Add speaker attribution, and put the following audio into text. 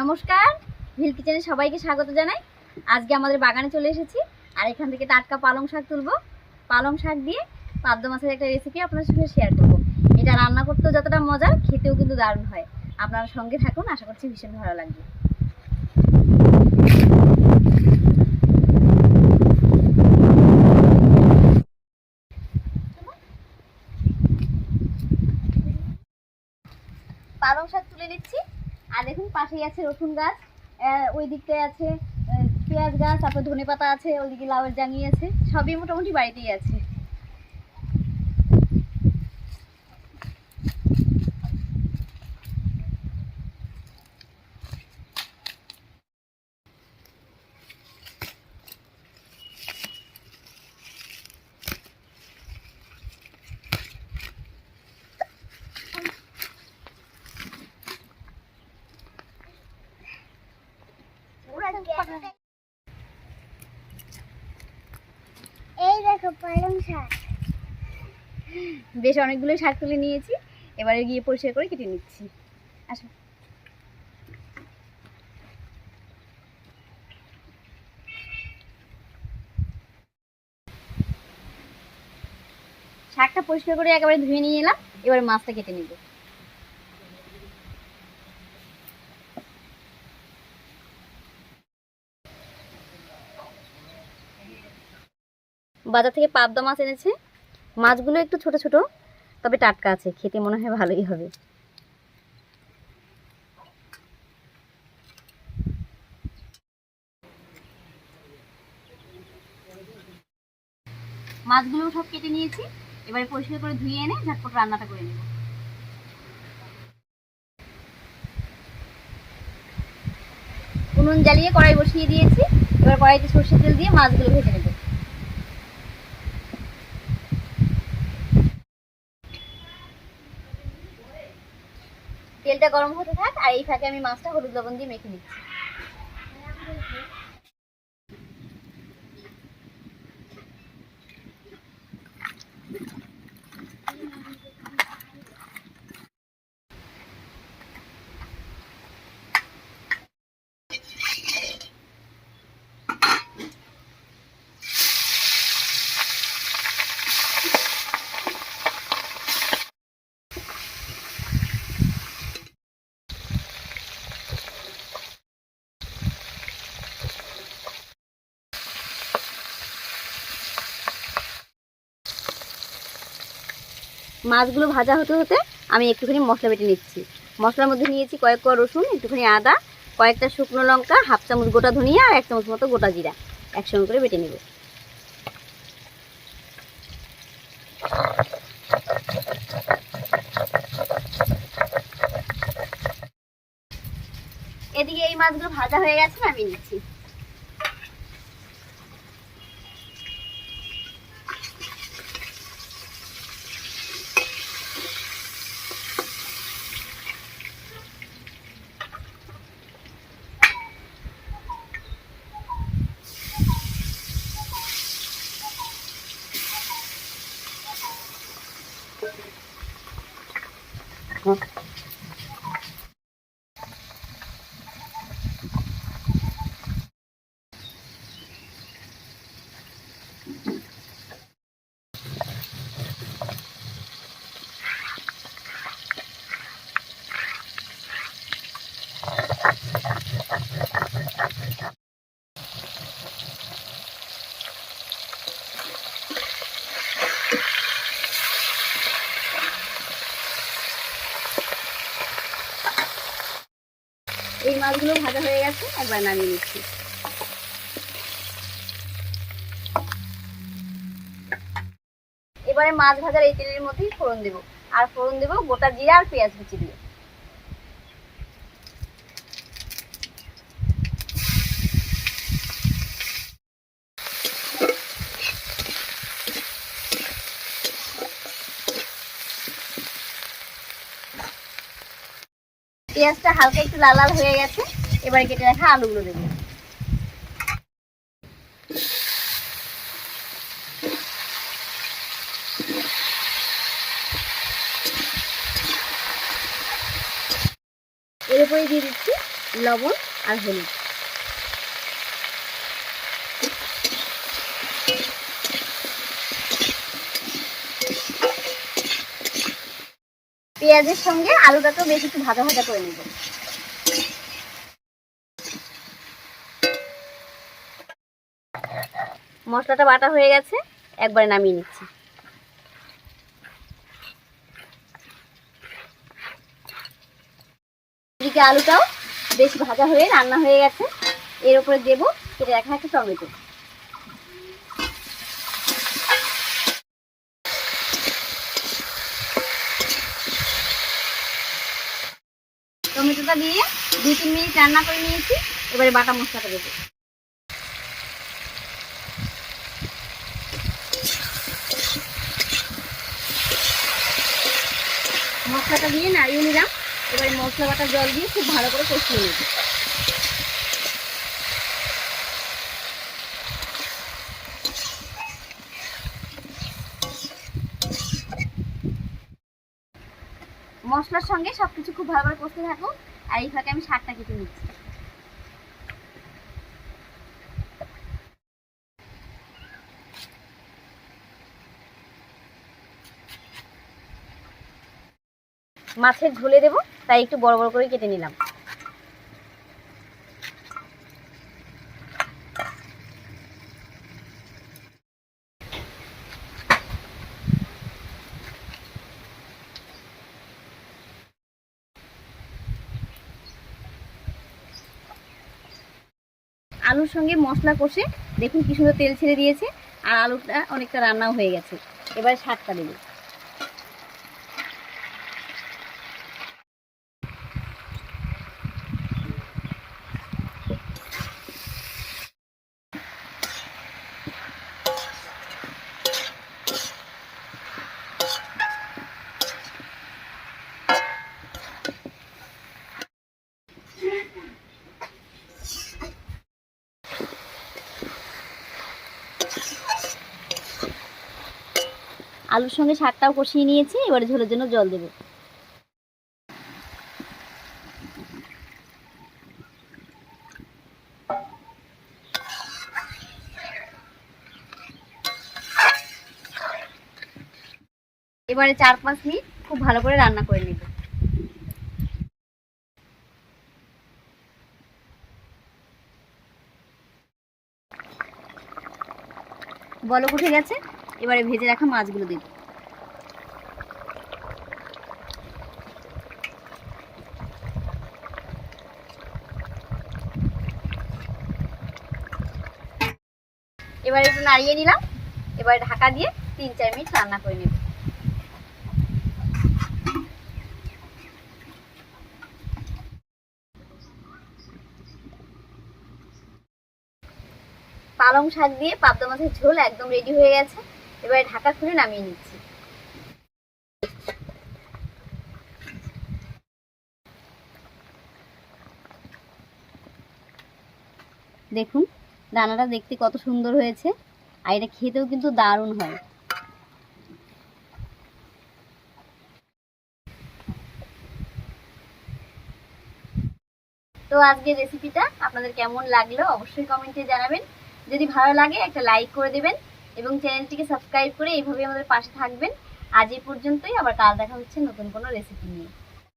Speaker 1: নমস্কার ভিল কিচেনে সবাইকে স্বাগত জানাই। আজকে আমাদের বাগানে চলে এসেছি আর এখান থেকে টাটকা পালং শাক তুলবো। পালং শাক দিয়ে পাদ্য মাছের একটা রেসিপি আপনার সঙ্গে শেয়ার করব। এটা রান্না করতেও যতটা মজা, খেতেও কিন্তু দারুণ হয়। আপনার সঙ্গে থাকুন, আশা করছি ভীষণ ভালো লাগবে। পালং শাক তুলে নিচ্ছি। আর দেখুন, পাশেই আছে রসুন গাছ ওই দিকটায় আছে পেঁয়াজ গাছ, তারপর ধনে পাতা আছে, ওইদিকে লাউয়ের জাঙ্গি আছে, সবই মোটামুটি বাড়িতেই আছে
Speaker 2: এই দেখো শাক
Speaker 1: বেশ অনেকগুলো শাক তুলে নিয়েছি। এবারে গিয়ে পরিষ্কার করে কেটে নিচ্ছি। আসো। শাকটা পরিষ্কার করে একেবারে ধুয়ে নিয়ে এলাম। এবারে মাছটা কেটে নিব। বাজার থেকে পাবদা মাছ এনেছে। মাছগুলো একটু ছোট ছোট, তবে টাটকা আছে, খেতে মনে হয় ভালোই হবে। মাছগুলো সব কেটে নিয়েছি, এবারে পরিষ্কার করে ধুয়ে এনে ঝটপট রান্নাটা করে নেব। উনুন জ্বালিয়ে কড়াই বসিয়ে দিয়েছি, এবার কড়াইতে সর্ষের তেল দিয়ে মাছগুলো ভেজে নেব। তেলটা গরম হতে থাক আর এই ফাঁকে আমি মাছটা হলুদ লবণ দিয়ে মেখে নিচ্ছি। মাছগুলো ভাজা হতে হতে আমি একটুখানি মশলা বেটে নিচ্ছি। মশলার মধ্যে নিয়েছি কয়েক কোয়া রসুন, একটুখানি আদা, কয়েকটা শুকনো লঙ্কা, হাফ চামচ গোটা ধনিয়া আর এক চামচ মতো গোটা জিরা। একসঙ্গে করে বেটে নেব। এদিকে এই মাছগুলো ভাজা হয়ে গেছে আমি নিচ্ছি। group এই মাছগুলো ভাজা হয়ে গেছে, একবার নামিয়ে নিচ্ছি। এবারে মাছ ভাজার এই তেলের মধ্যেই ফোড়ন দেবো। আর ফোড়ন দেবো গোটা জিরা আর পেঁয়াজ কুচি দিয়ে। পেঁয়াজটা হালকা একটু লাল লাল হয়ে গেছে, এবার কেটে রাখা আলুগুলো দেবো। এর উপরে দিয়ে দিচ্ছি লবণ আর হলুদ। পেঁয়াজের সঙ্গে আলুটাকেও বেশ একটু ভাজা ভাজা করে নেব। মশলাটা বাটা হয়ে গেছে, একবারে নামিয়ে নিচ্ছি। এদিকে আলুটাও বেশ ভাজা হয়ে রান্না হয়ে গেছে। এর উপরে দেবো কেটে রাখা একটা টমেটো। টমেটোটা দিয়ে দুই তিন মিনিট রান্না করে নিয়েছি। এবারে বাটা মশলাটা দেবো। মশলাটা দিয়ে নাড়িয়ে নিলাম। এবারে মশলা বাটা জল দিয়ে খুব ভালো করে কষিয়ে নেব। মশলার সঙ্গে সবকিছু খুব ভালো করে কষতে থাকুন। আর এই ফাঁকে আমি শাকটা কেটে নিচ্ছি। মাছের ঝোলে দেবো, তাই একটু বড় বড় করে কেটে নিলাম। আলুর সঙ্গে মশলা কষে দেখুন কি সুন্দর তেল ছেড়ে দিয়েছে, আর আলুটা অনেকটা রান্নাও হয়ে গেছে। এবার শাকটা দেবো। আলুর সঙ্গে শাকটাও কষিয়ে নিয়েছি, এবারে ঝোলের জন্য জল দেবো। এবারে চার পাঁচ মিনিট খুব ভালো করে রান্না করে নেব। বলক উঠে গেছে। এবারে ভেজে রাখা মাছগুলো দেব এবারে একটু নাড়িয়ে নিলাম। এবারে ঢাকা দিয়ে তিন, চার মিনিট রান্না করে নেব। পালং শাক দিয়ে পাবদা মাছের ঝোল একদম রেডি হয়ে গেছে। এবারে ঢাকা খুলে নামিয়ে নিচ্ছি। দেখুন, রান্নাটা দেখতে কত সুন্দর হয়েছে, আর এটা খেতেও কিন্তু দারুণ হয়। তো আজকের রেসিপিটা আপনাদের কেমন লাগল অবশ্যই কমেন্টে জানাবেন। যদি ভালো লাগে একটা লাইক করে দেবেন। এবং চ্যানেলটিকে সাবস্ক্রাইব করে এইভাবে আমাদের পাশে থাকবেন। আজ এই পর্যন্তই, আবার কাল দেখা হচ্ছে নতুন কোনো রেসিপি নিয়ে।